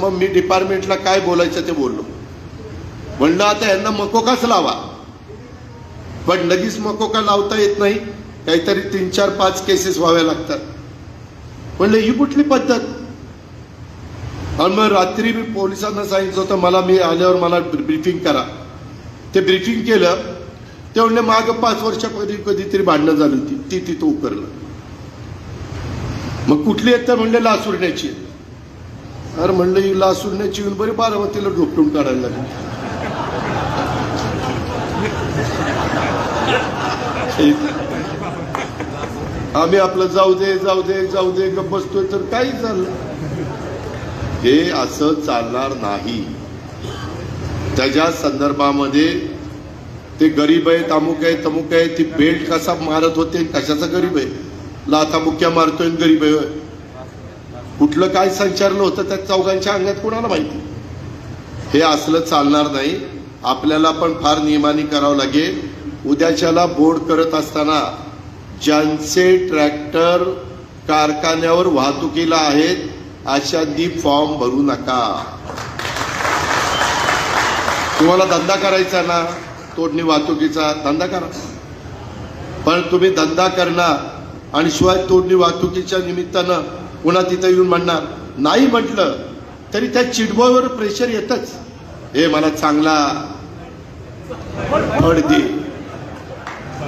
मग मी डिपार्टमेंटला काय बोलायचं ते बोललो. म्हणलं आता यांना मकोकाच लावा? पण लगेच मकोका लावता येत नाही? काहीतरी तीन चार पाच केसेस व्हाव्या लागतात. म्हणलं ही कुठली पद्धत? आणि मग रात्री मी पोलिसांना सांगितलं होतं मला मी आल्यावर मला ब्रिफिंग करा. ते ब्रिफिंग केलं. ते म्हणले माग पाच वर्षापूर्वी कधीतरी भांडणं झाली होती. ती तिथं उकरलं. मग कुठली आहेत तर म्हणले लासुरण्याची आहे. अरे म्हणलं ही लासुरण्याची चिवून बरी बारामतीला ढोपटून काढायला लागली. आम्ही आपलं जाऊ दे जाऊ दे जाऊ दे गप्प बसतोय तर काही चाललं हे असं चालणार नाही. त्याच्या संदर्भामध्ये ते गरीब आहे तामुक आहे तमुक आहे ती बेल्ट कसा मारत होते कशाचा गरीब आहे? लाथा मुक्या मारतोय आणि गरीब आहे कुठलं काय संचारलं होतं त्या चौघांच्या अंगात कोणाला माहिती? हे असलं चालणार नाही. आपल्याला पण फार नियमाने करावं लागेल. उद्याच्याला बोर्ड करत असताना ज्यांचे ट्रॅक्टर कारखान्यावर वाहतुकीला आहेत अशांनी फॉर्म भरू नका. तुम्हाला धंदा करायचा ना तोडणी वाहतुकीचा धंदा करा. पण तुम्ही धंदा करणार आणि शिवाय तोडणी वाहतुकीच्या निमित्तानं पुन्हा तिथं येऊन म्हणणार नाही म्हटलं तरी त्या चिडबोवर प्रेशर येतच. हे मला चांगला फळ दे.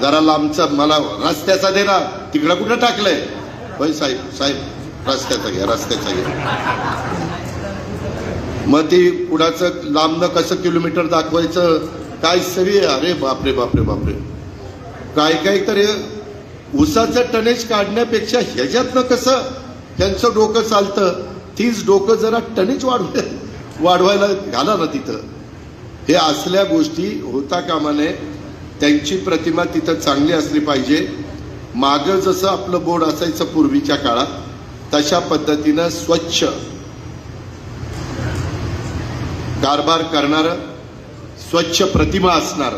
जरा लांबचा मला रस्त्याचा दे ना. तिकडं कुठं टाकलंय? होय साहेब साहेब रस्त्याचा घ्या रस्त्याचा घ्या. मग ते कुणाचं लांबनं कसं किलोमीटर दाखवायचं? काय सरी अरे बापरे बापरे बापरे. काय काय तर उसाचं टनेज काढण्यापेक्षा ह्याच्यातनं कसं ह्यांचं डोकं चालतं तीच डोकं जरा टनेज वाढव वाढवायला घाला ना तिथं. हे असल्या गोष्टी होता कामा नये. त्यांची प्रतिमा तिथं चांगली असली पाहिजे. मागं जसं आपलं बोर्ड असायचं पूर्वीच्या काळात तशा पद्धतीनं स्वच्छ कारभार करणारं स्वच्छ प्रतिमा असणार.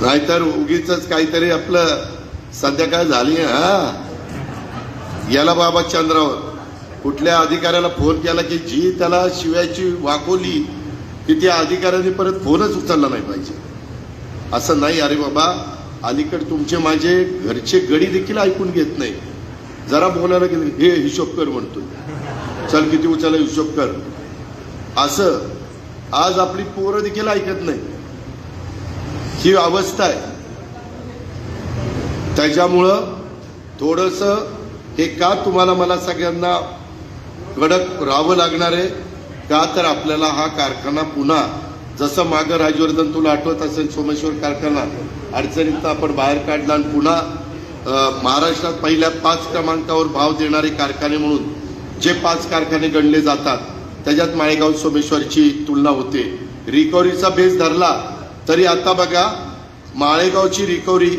नाहीतर उगीच काहीतरी आपलं सध्या काय झाली हा. याला बाबा चंद्रावर. कुठल्या अधिकाऱ्याला फोन केला की जी त्याला शिव्याची वाकवली की त्या अधिकाऱ्याने परत फोनच उचलला नाही पाहिजे. असं नाही अरे बाबा अलीकडे तुमचे माझे घरचे गडी देखील ऐकून घेत नाही. जरा बोलायला गेले हे हिशोब कर म्हणतो चल किती उचला हिशोब कर. असं आज आपली पोरं देखील ऐकत नाही. ही अवस्था आहे. त्याच्यामुळं थोडंसं हे का तुम्हाला मला सगळ्यांना कडक राहावं लागणार आहे? का तर आपल्याला हा कारखाना पुन्हा जसं मागं राजवर्धन तुला आठवत असेल सोमेश्वर कारखाना अडचणीत आपण बाहेर काढला आणि पुन्हा महाराष्ट्रात पहिल्या पाच क्रमांकावर भाव देणारे कारखाने म्हणून जे पाच कारखाने गणले जातात त्याच्यात माळेगाव सोमेश्वरची तुलना होते. रिकव्हरीचा बेस धरला तरी आता बघा माळेगावची रिकव्हरी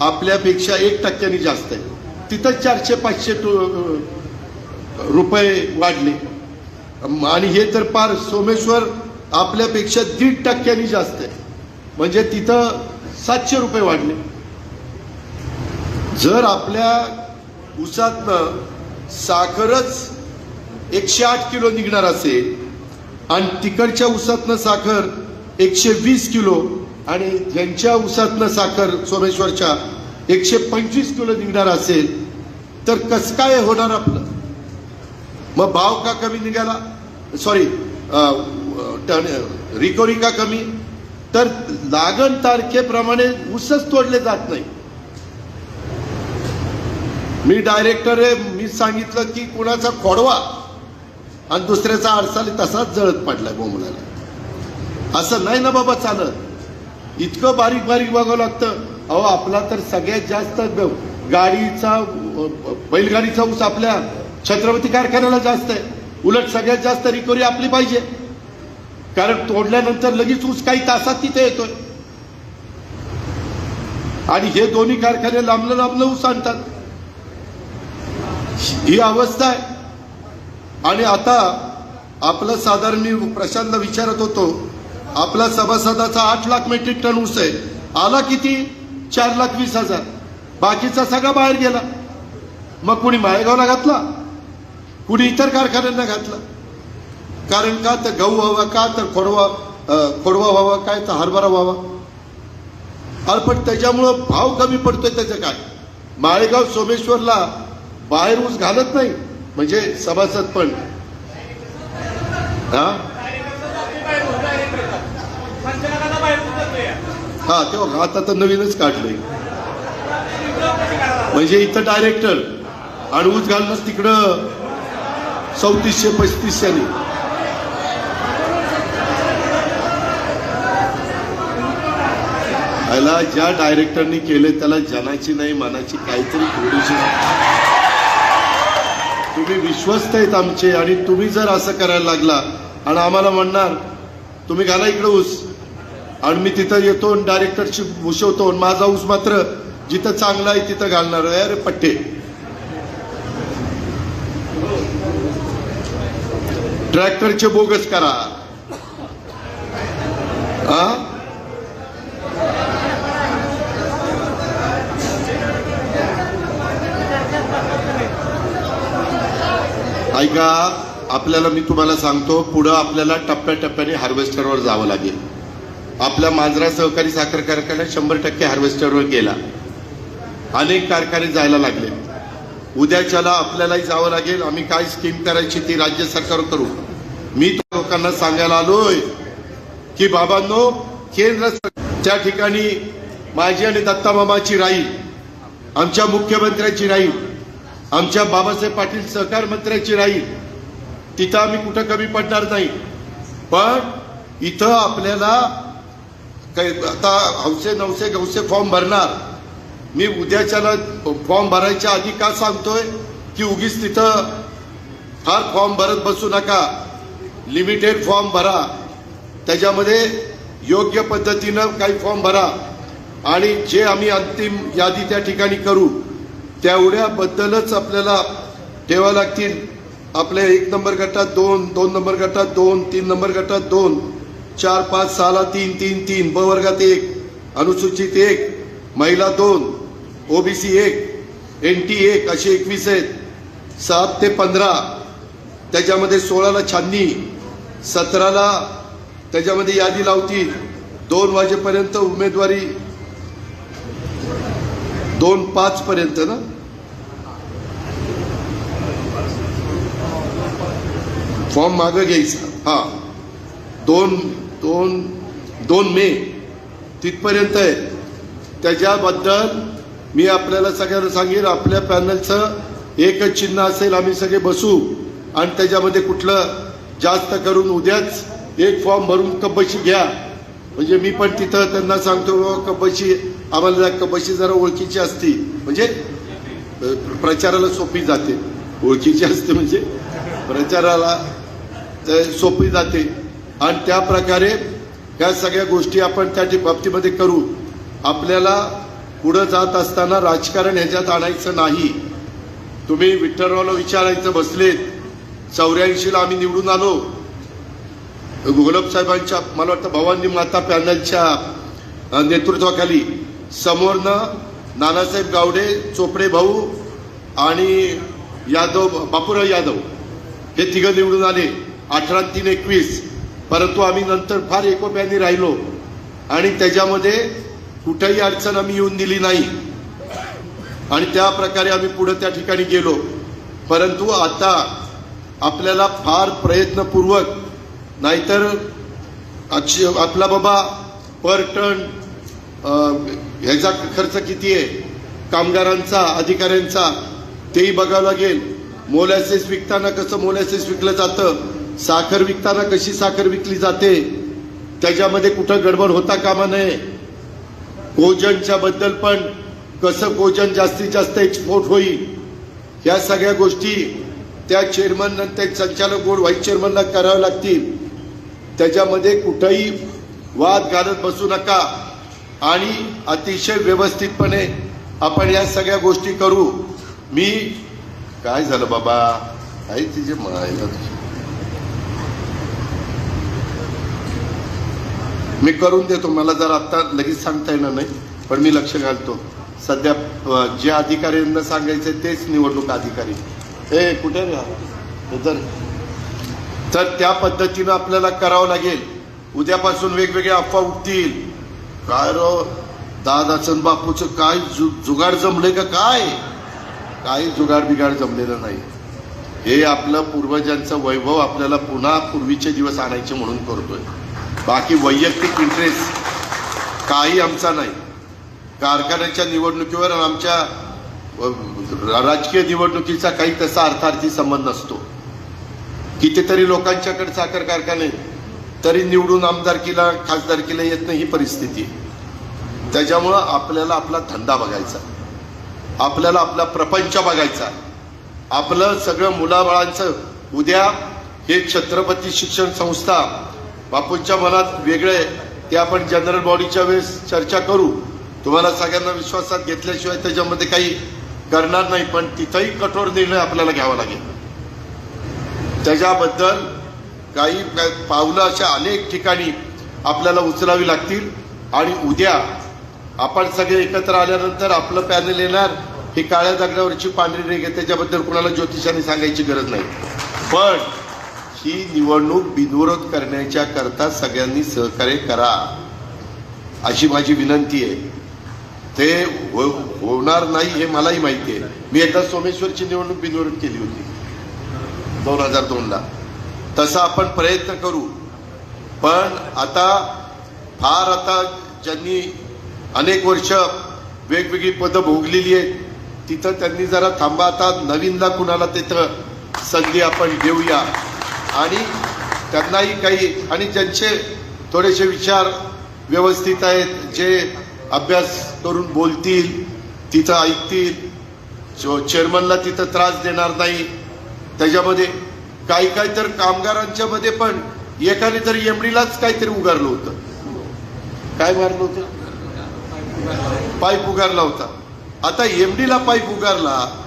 आपल्यापेक्षा एक टक्क्यांनी जास्त आहे. तिथं चारशे पाचशे रुपये वाढले. आणि हे तर पार सोमेश्वर आपल्यापेक्षा दीड टक्क्यांनी जास्त आहे. म्हणजे तिथं सातशे रुपये वाढले. जर आपल्या उसातनं साखरच एकशे आठ किलो निघणार असेल आणि तिकडच्या उसातनं साखर एकशे वीस किलो आणि ज्यांच्या उसातनं साखर सोमेश्वरच्या एकशे पंचवीस किलो निघणार असेल तर कसं काय होणार आपलं? मग भाव का कमी निघाला? सॉरी रिकव्हरी का कमी? तर लागण तारखेप्रमाणे ऊसच तोडले जात नाही. मी डायरेक्टर आहे मी सांगितलं की कुणाचा खोडवा आणि दुसऱ्याचा आडसाली तसाच जळत पडलाय बोमलाला असं नाही ना बाबा चालत. इतकं बारीक बारीक बघावं लागतं. अहो आपला तर सगळ्यात जास्त गाडीचा बैलगाडीचा ऊस आपल्या छत्रपती कारखान्याला जास्त आहे. उलट सगळ्यात जास्त रिकव्हरी आपली पाहिजे. कारण तोडल्यानंतर लगेच ऊस काही तासात तिथे येतोय. आणि हे दोन्ही कारखाने लांबलं लांबलं ऊस आणतात. ही अवस्था आहे. आणि आता आपलं साधारण मी प्रशांतला विचारत होतो आपला सभासदाचा आठ लाख मेट्रिक टन ऊस आहे. आला किती? चार लाख वीस हजार. बाकीचा सगळा बाहेर गेला. मग कुणी माळेगावला घातला? कुणी इतर कारखान्यांना घातला? कारण का तर गहू व्हावा का तर खोडवा खोडवा व्हावा काय तर हरभरा व्हावा? अरे पण त्याच्यामुळं भाव कमी पडतोय त्याचं काय? माळेगाव सोमेश्वरला बाहेर ऊस घालत नाही. म्हणजे सभासद पण. हा? हा तेव्हा आता तर नवीनच काढलंय. म्हणजे इथं डायरेक्टर आणि ऊस घालणं तिकडं चौतीसशे पस्तीसशेने. त्याला ज्या डायरेक्टरनी केले त्याला जनाची नाही मनाची काहीतरी थोडीशी. तुम्ही विश्वस्त आहेत आमचे आणि तुम्ही जर असं करायला लागला आणि आम्हाला म्हणणार तुम्ही घाला इकडे ऊस. आणि मी तिथं येतो आणि डायरेक्टरशी भूषवतो. आणि माझा ऊस मात्र जिथं चांगला आहे तिथं घालणार आहे. अरे पट्टे. ट्रॅक्टरचे बोगस करा. हा ऐका आपल्याला मी तुम्हाला सांगतो पुढं आपल्याला टप्प्याटप्प्याने हार्वेस्टरवर जावं लागेल. आपल्या मांजरा सहकारी साखर कारखाना शंभर टक्के हार्वेस्टरवर गेला. अनेक कारखाने जायला लागले. उद्याच्याला आपल्यालाही जावं लागेल आम्ही काय स्कीम करायची ती राज्य सरकार करू. मी तो लोकांना सांगायला आलोय की बाबांनो केंद्र त्या ठिकाणी माझी आणि दत्तामामाची राहील आमच्या मुख्यमंत्र्याची राहील आमच्या बाबासाहेब पाटील सहकार मंत्र्याची राहील तिथं आम्ही कुठं कमी पडणार नाही. पण इथं आपल्याला काही आता हौसे नवसे गवसे फॉर्म भरणार. मी उद्याच्याला फॉर्म भरायच्या आधी का सांगतोय? की उगीच तिथं फार फॉर्म भरत बसू नका. लिमिटेड फॉर्म भरा. त्याच्यामध्ये योग्य पद्धतीनं काही फॉर्म भरा. आणि जे आम्ही अंतिम यादी त्या ठिकाणी करू तेवढ्याबद्दलच आपल्याला ठेवा लागतील. आपल्या एक नंबर गटात दोन दोन नंबर गटात दोन तीन नंबर गटात दोन. चार पाच सहाला तीन तीन तीन ब वर्गात एक अनुसूचित एक महिला दोन ओबीसी एक एन टी एक असे एकवीस आहेत. सात ते पंधरा त्याच्यामध्ये सोळाला छाननी सतराला त्याच्यामध्ये यादी लावतील. दोन वाजेपर्यंत उमेदवारी दोन पाच पर्यंत ना? फॉर्म मागं घ्यायचा. हा. दोन दोन दोन मे तिथपर्यंत आहे. त्याच्याबद्दल मी आपल्याला सगळ्यांना सांगेन आपल्या पॅनलचं एकच चिन्ह असेल आम्ही सगळे बसू आणि त्याच्यामध्ये कुठलं जास्त करून उद्याच एक फॉर्म भरून कब्बशी घ्या. म्हणजे मी पण तिथं त्यांना सांगतो हो, "बाबा, कब्बशी आम्हाला कब्बशी जरा ओळखीची असती. म्हणजे प्रचाराला सोपी जाते. ओळखीची असते म्हणजे प्रचाराला सोपी जाते. आणि त्या प्रकारे या सगळ्या गोष्टी आपण त्या बाबतीमध्ये करू. आपल्याला पुढं जात असताना राजकारण ह्याच्यात आणायचं नाही. तुम्ही विठ्ठलरावला विचारायचं बसलेत. चौऱ्याऐंशीला आम्ही निवडून आलो. गुलाब साहेबांच्या मला वाटतं भवानी माता पॅनलच्या नेतृत्वाखाली समोरनं नानासाहेब गावडे चोपडे भाऊ आणि यादव बापूराव यादव हे तिघं निवडून आले. अठरा तीन एकवीस. परंतु आम्ही नंतर फार एकोप्याने राहिलो आणि त्याच्यामध्ये कुठेही अडचण आम्ही येऊन दिली नाही. आणि त्या प्रकारे आम्ही पुढे त्या ठिकाणी गेलो. परंतु आता आपल्याला फार प्रयत्नपूर्वक नाहीतर आपला बाबा पर टन ह्याचा खर्च किती आहे? कामगारांचा अधिकाऱ्यांचा तेही बघावं लागेल. मोलॅसेस विकताना कसं मोलॅसेस विकलं जातं? साखर विकताना कशी साखर विकली जाते? त्याच्यामध्ये कुठं गडबड होता कामा नये? कोजनच्या बद्दल पण कसं कोजन जास्तीत जास्त एक्सपोर्ट होईल? या सगळ्या गोष्टी त्या चेअरमन त्या संचालक बोर्ड व्हाईस चेअरमनला कराव्या लागतील. त्याच्यामध्ये कुठंही वाद घालत बसू नका. आणि अतिशय व्यवस्थितपणे आपण या सगळ्या गोष्टी करू. मी काय झालं बाबा? काय तिचे म्हणायला मी करून देतो मला जर आत्ता लगेच सांगता येणार नाही पण मी लक्ष घालतो. सध्या जे अधिकाऱ्यांना सांगायचं तेच निवडणूक अधिकारी. ए कुठे रे तर तर त्या पद्धतीनं आपल्याला करावं लागेल. उद्यापासून वेगवेगळ्या अफवा उठतील. काय रो दादाचं बापूचं काय जु जुगाड जमले का काय? काही जुगाड बिगाड जमलेलं नाही. हे आपलं पूर्वजांचं वैभव आपल्याला पुन्हा पूर्वीचे दिवस आणायचे म्हणून करतोय. बाकी वैयक्तिक इंटरेस्ट काही आमचा नाही. कारखान्याच्या निवडणुकीवर आमच्या राजकीय निवडणुकीचा काही तसा अर्थार्थी संबंध नसतो. कितीतरी लोकांच्याकडे साखर कारखाने तरी निवडून आमदारकीला खासदारकीला येत नाही ही परिस्थिती आहे. त्याच्यामुळं आपल्याला आपला धंदा बघायचा आपल्याला आपला प्रपंच बघायचा आपलं सगळं मुलाबाळांचं उद्या हे छत्रपती शिक्षण संस्था बापूंच्या मनात वेगळे ते आपण जनरल बॉडीच्या वेळेस चर्चा करू. तुम्हाला सगळ्यांना विश्वासात घेतल्याशिवाय त्याच्यामध्ये काही करणार नाही पण तिथंही कठोर निर्णय आपल्याला घ्यावा लागेल. त्याच्याबद्दल काही काही पावलं अशा अनेक ठिकाणी आपल्याला उचलावी लागतील. आणि उद्या आपण सगळे एकत्र आल्यानंतर आपलं पॅनल येणार. ही काळ्या दगडावरची पांढरी रेग आहे त्याच्याबद्दल कुणाला ज्योतिषाने सांगायची गरज नाही. पण ही निवडणूक बिनविरोध करण्याच्या करता सगळ्यांनी सहकार्य करा. अशी माझी विनंती आहे. ते हो- होणार नाही हे मलाही माहिती आहे. मी एकदा सोमेश्वरची निवडणूक बिनविरोध केली होती. दोन हजार दोनला. तसा आपण प्रयत्न करू. पण आता फार आता ज्यांनी अनेक वर्ष वेगवेगळी पदं भोगलेली आहेत तिथं त्यांनी जरा थांबा. आता नवीनला कुणाला तिथं संधी आपण देऊया. आणि त्यांनाही काही आणि ज्यांचे थोडेसे विचार व्यवस्थित आहेत. जे अभ्यास करून बोलतील तिथं ऐकतील. चेअरमनला तिथं त्रास देणार नाही. त्याच्यामध्ये काही काही तर कामगारांच्या मध्ये पण एकाने तर एमडीलाच काहीतरी उगारलं होतं. काय मारलं होतं? पाईप उगारला होता. आता एमडीला पाईप उगारला.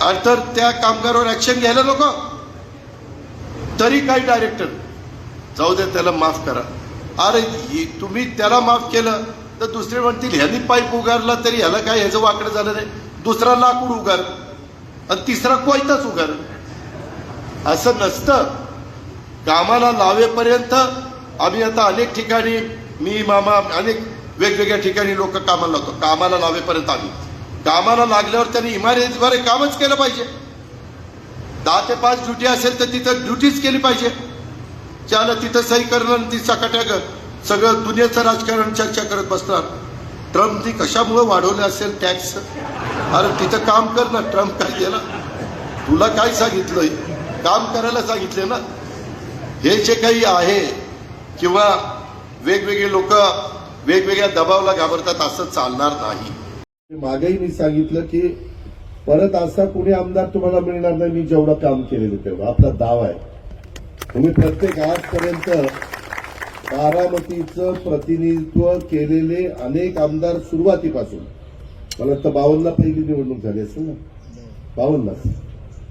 आणि तर त्या कामगारावर ऍक्शन घ्यायला नको. तरी काही डायरेक्टर जाऊ दे त्याला माफ करा. अरे तुम्ही त्याला माफ केलं तर दुसरे म्हणतील ह्यांनी पाईप उगारला तरी ह्याला काय ह्याचं वाकडं झालं नाही. दुसरा लाकूड उगार. आणि तिसरा कोयताच उगार. असं नसतं. कामाला लावेपर्यंत आम्ही आता अनेक ठिकाणी मी मामा अनेक वेगवेगळ्या ठिकाणी लोक कामाला लावतो. कामाला लावेपर्यंत आम्ही. कामाला लागल्यावर त्यांनी इमारतीद्वारे कामच केलं पाहिजे. दहा ते पाच ड्युटी असेल तर तिथं ड्युटीच केली पाहिजे. त्याला तिथं सही करणं आणि ती सकाट्या सगळं दुनियेचं राजकारण चर्चा करत बसणार. ट्रम्प ती कशामुळे वाढवले असेल टॅक्स? अरे तिथं काम कर ना ट्रम्प काय केला? तुला काय सांगितलंय काम करायला सांगितले ना? हे जे काही आहे किंवा वेगवेगळे लोक वेगवेगळ्या दबावला घाबरतात असं चालणार नाही. मागेही मी सांगितलं की परत असा कुणी आमदार तुम्हाला मिळणार नाही मी जेवढं काम केलेलं तेवढं. आपला दावा आहे. तुम्ही प्रत्येक आजपर्यंत बारामतीचं प्रतिनिधित्व केलेले अनेक आमदार सुरुवातीपासून. मला वाटतं बावन्नला पहिली निवडणूक झाली असेल ना? बावन्न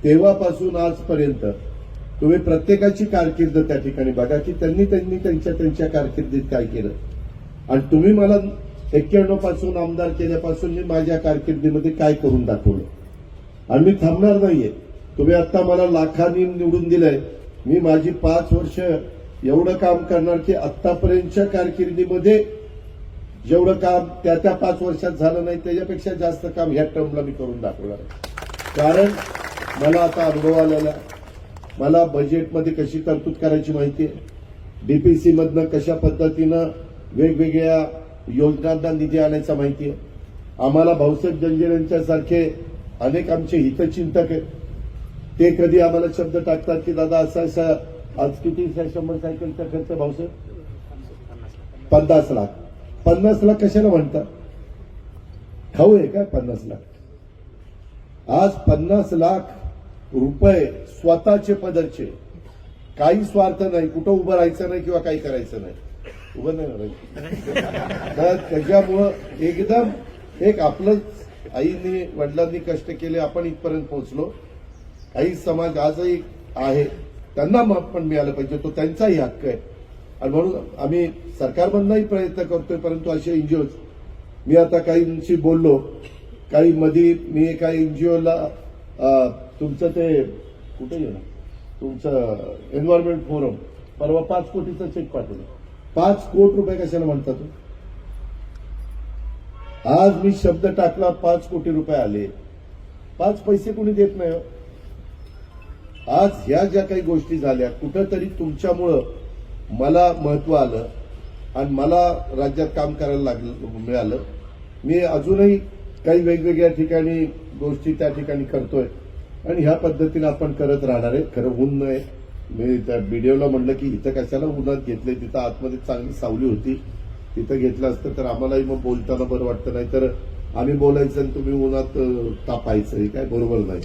तेव्हापासून आजपर्यंत तुम्ही प्रत्येकाची कारकीर्द त्या ठिकाणी बघा की त्यांनी त्यांनी त्यांच्या त्यांच्या कारकिर्दीत काय केलं. आणि तुम्ही मला एक्क्याण्णवपासून आमदार केल्यापासून मी माझ्या कारकिर्दीमध्ये काय करून दाखवलं? आणि मी थांबणार नाहीये. तुम्ही आता मला लाखांनी निवडून दिलंय. मी माझी पाच वर्ष एवढं काम करणार की आतापर्यंतच्या कारकिर्दीमध्ये जेवढं काम त्या त्या पाच वर्षात झालं नाही त्याच्यापेक्षा जास्त काम ह्या टर्मला मी करून दाखवणार कारण मला आता अनुभव आलेला मला बजेटमध्ये कशी तरतूद करायची माहिती आहे? डीपीसी मधनं कशा पद्धतीनं वेगवेगळ्या योजनांना निधी आणायचा माहिती आहे? आम्हाला भाऊसाहेब जंजिरांच्या सारखे अनेक आमचे हितचिंतक आहेत. ते कधी आम्हाला शब्द टाकतात की दादा असा असा आज किती शंभर सायकलचा खर्च भाऊसाहेब पन्नास लाख. पन्नास लाख कशाला म्हणतात? खाऊ आहे का पन्नास लाख? आज पन्नास लाख रुपये स्वतःचे पदरचे. काही स्वार्थ नाही. कुठं उभं राहायचं नाही किंवा काही करायचं नाही. उभं नाही राहायचं. त्याच्यामुळं एकदम एक आपलंच आईने वडिलांनी कष्ट केले आपण इथपर्यंत पोहोचलो. काही समाज आजही आहे. त्यांना माफ पण मिळालं पाहिजे. तो त्यांचाही हक्क आहे. आणि म्हणून आम्ही सरकारमधनंही प्रयत्न करतोय परंतु असे एनजीओज मी आता काहींशी बोललो. काही मधी मी एका एनजीओला तुमचं ते कुठे येणार तुमचं एन्व्हायरमेंट फोरम परवा पाच कोटीचा चेक पाठवला. पाच कोटी रुपये कशाला म्हणता तू आज मी शब्द टाकला पाच कोटी रुपये आले. पाच पैसे कुणी देत नाही हो. आज ह्या ज्या काही गोष्टी झाल्या कुठंतरी तुमच्यामुळं मला महत्त्व आलं आणि मला राज्यात काम करायला लागलं मिळालं. मी अजूनही काही वेगवेगळ्या ठिकाणी गोष्टी त्या ठिकाणी करतोय आणि ह्या पद्धतीने आपण करत राहणार आहे. खरं ऊन नाही. मी त्या व्हिडिओला म्हणलं की इथं कशाला उन्हात घेतलंय तिथं आतमध्ये चांगली सावली होती. तिथं घेतलं असतं तर आम्हालाही मग बोलताना बरं वाटतं. नाही तर आम्ही बोलायचं आणि तुम्ही उन्हात तापायचं. हे काय बरोबर नाही.